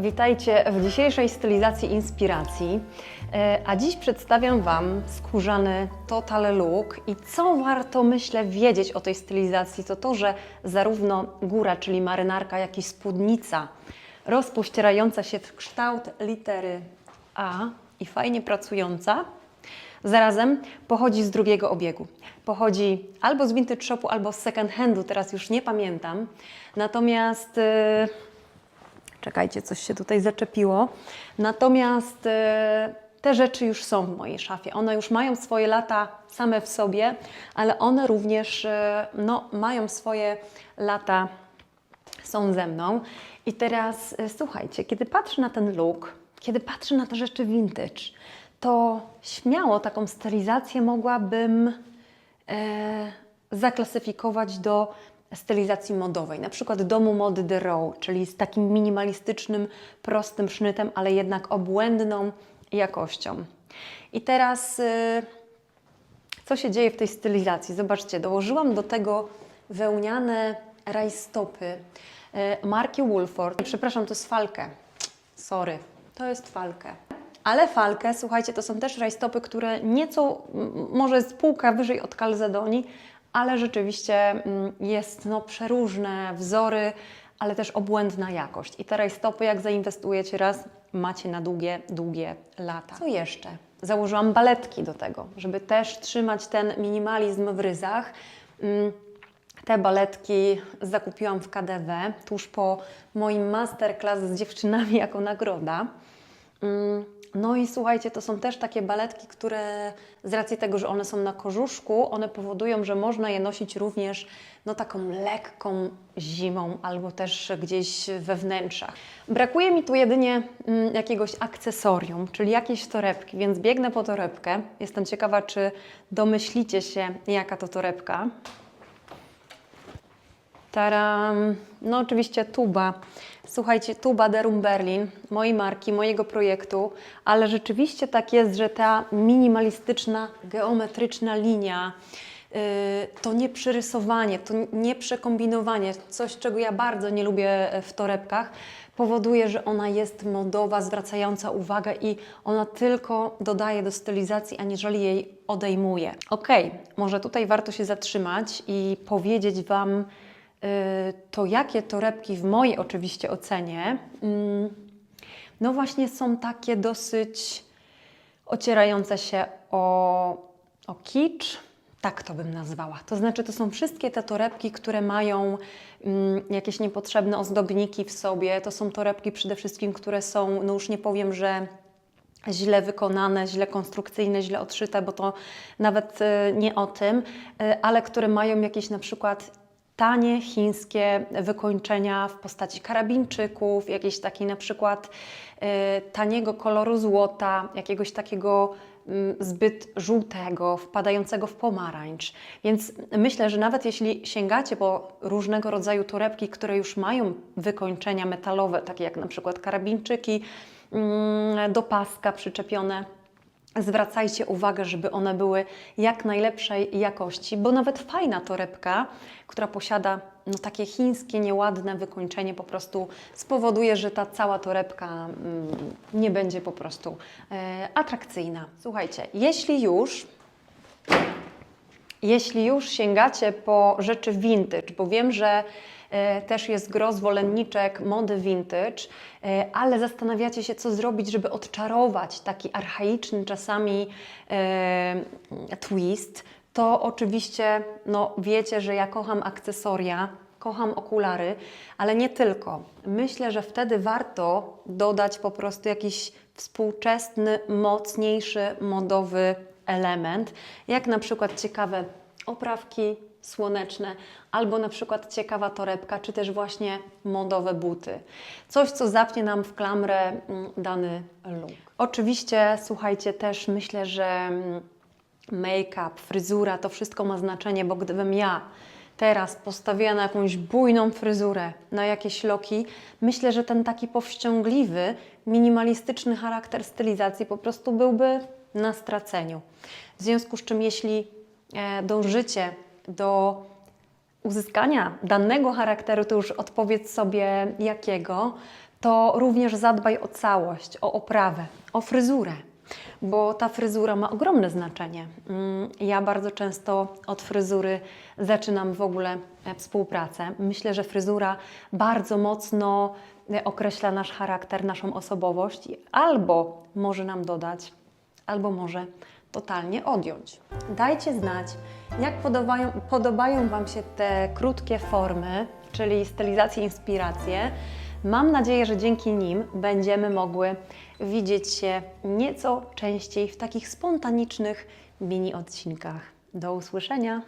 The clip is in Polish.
Witajcie w dzisiejszej stylizacji inspiracji. E, A dziś przedstawiam Wam skórzany Total Look i co warto, myślę, wiedzieć o tej stylizacji, to to, że zarówno góra, czyli marynarka, jak i spódnica rozpościerająca się w kształt litery A i fajnie pracująca, zarazem pochodzi z drugiego obiegu. Pochodzi albo z vintage shopu, albo z second handu, teraz już nie pamiętam. Natomiast... e, Czekajcie, coś się tutaj zaczepiło. Natomiast e, te rzeczy już są w mojej szafie. One już mają swoje lata same w sobie, ale one również e, no, mają swoje lata, są ze mną. I teraz e, słuchajcie, kiedy patrzę na ten look, kiedy patrzę na te rzeczy vintage, to śmiało taką stylizację mogłabym e, zaklasyfikować do stylizacji modowej, na przykład domu mody The Row, czyli z takim minimalistycznym, prostym sznytem, ale jednak obłędną jakością. I teraz y, co się dzieje w tej stylizacji? Zobaczcie, dołożyłam do tego wełniane rajstopy y, marki Woolford. Przepraszam, to jest falkę. Sorry, to jest falkę. Ale falkę, słuchajcie, to są też rajstopy, które nieco, może jest półka wyżej od Calzedoni, ale rzeczywiście mm, jest no, przeróżne wzory, ale też obłędna jakość. I te rajstopy, jak zainwestujecie raz, macie na długie, długie lata. Co jeszcze? Założyłam baletki do tego, żeby też trzymać ten minimalizm w ryzach. Mm, te baletki zakupiłam w KDW tuż po moim masterclass z dziewczynami jako nagroda. Mm, No i słuchajcie, to są też takie baletki, które z racji tego, że one są na korzuszku, one powodują, że można je nosić również no, taką lekką zimą albo też gdzieś we wnętrzach. Brakuje mi tu jedynie mm, jakiegoś akcesorium, czyli jakieś torebki, więc biegnę po torebkę. Jestem ciekawa, czy domyślicie się, jaka to torebka. Taram, no oczywiście tuba. Słuchajcie, tuba Derum Berlin, mojej marki, mojego projektu, ale rzeczywiście tak jest, że ta minimalistyczna, geometryczna linia, yy, to nie przyrysowanie, to nie przekombinowanie, coś czego ja bardzo nie lubię w torebkach, powoduje, że ona jest modowa, zwracająca uwagę i ona tylko dodaje do stylizacji, aniżeli jej odejmuje. Okej, może tutaj warto się zatrzymać i powiedzieć Wam, y, to jakie torebki w mojej oczywiście ocenie, mm, no właśnie są takie dosyć ocierające się o, o kicz, tak to bym nazwała. To znaczy, to są wszystkie te torebki, które mają mm, jakieś niepotrzebne ozdobniki w sobie. To są torebki przede wszystkim, które są, no już nie powiem, że źle wykonane, źle konstrukcyjne, źle odszyte, bo to nawet y, nie o tym, y, ale które mają jakieś na przykład tanie chińskie wykończenia w postaci karabinczyków, jakiejś takiej na przykład y, taniego koloru złota, jakiegoś takiego mm, zbyt żółtego, wpadającego w pomarańcz. Więc myślę, że nawet jeśli sięgacie po różnego rodzaju torebki, które już mają wykończenia metalowe, takie jak na przykład karabinczyki, mm, do paska przyczepione, zwracajcie uwagę, żeby one były jak najlepszej jakości, bo nawet fajna torebka, która posiada no, takie chińskie, nieładne wykończenie, po prostu spowoduje, że ta cała torebka mm, nie będzie po prostu e, atrakcyjna. Słuchajcie, jeśli już jeśli już sięgacie po rzeczy vintage, bo wiem, że też jest gro zwolenniczek mody vintage, e, ale zastanawiacie się, co zrobić, żeby odczarować taki archaiczny czasami e, twist, to oczywiście no, wiecie, że ja kocham akcesoria, kocham okulary, ale nie tylko. Myślę, że wtedy warto dodać po prostu jakiś współczesny, mocniejszy, modowy element, jak na przykład ciekawe oprawki słoneczne, albo na przykład ciekawa torebka, czy też właśnie modowe buty. Coś, co zapnie nam w klamrę mm, dany look. Oczywiście, słuchajcie, też myślę, że mm, make-up, fryzura, to wszystko ma znaczenie, bo gdybym ja teraz postawiła na jakąś bujną fryzurę, na jakieś loki, myślę, że ten taki powściągliwy, minimalistyczny charakter stylizacji po prostu byłby na straceniu. W związku z czym, jeśli e, dążycie do uzyskania danego charakteru, to już odpowiedz sobie jakiego, to również zadbaj o całość, o oprawę, o fryzurę, bo ta fryzura ma ogromne znaczenie. Mm, Ja bardzo często od fryzury zaczynam w ogóle e, współpracę. Myślę, że fryzura bardzo mocno e, określa nasz charakter, naszą osobowość, albo może nam dodać, albo może totalnie odjąć. Dajcie znać, jak podobają, podobają Wam się te krótkie formy, czyli stylizacje, inspiracje. Mam nadzieję, że dzięki nim będziemy mogły widzieć się nieco częściej w takich spontanicznych mini odcinkach. Do usłyszenia!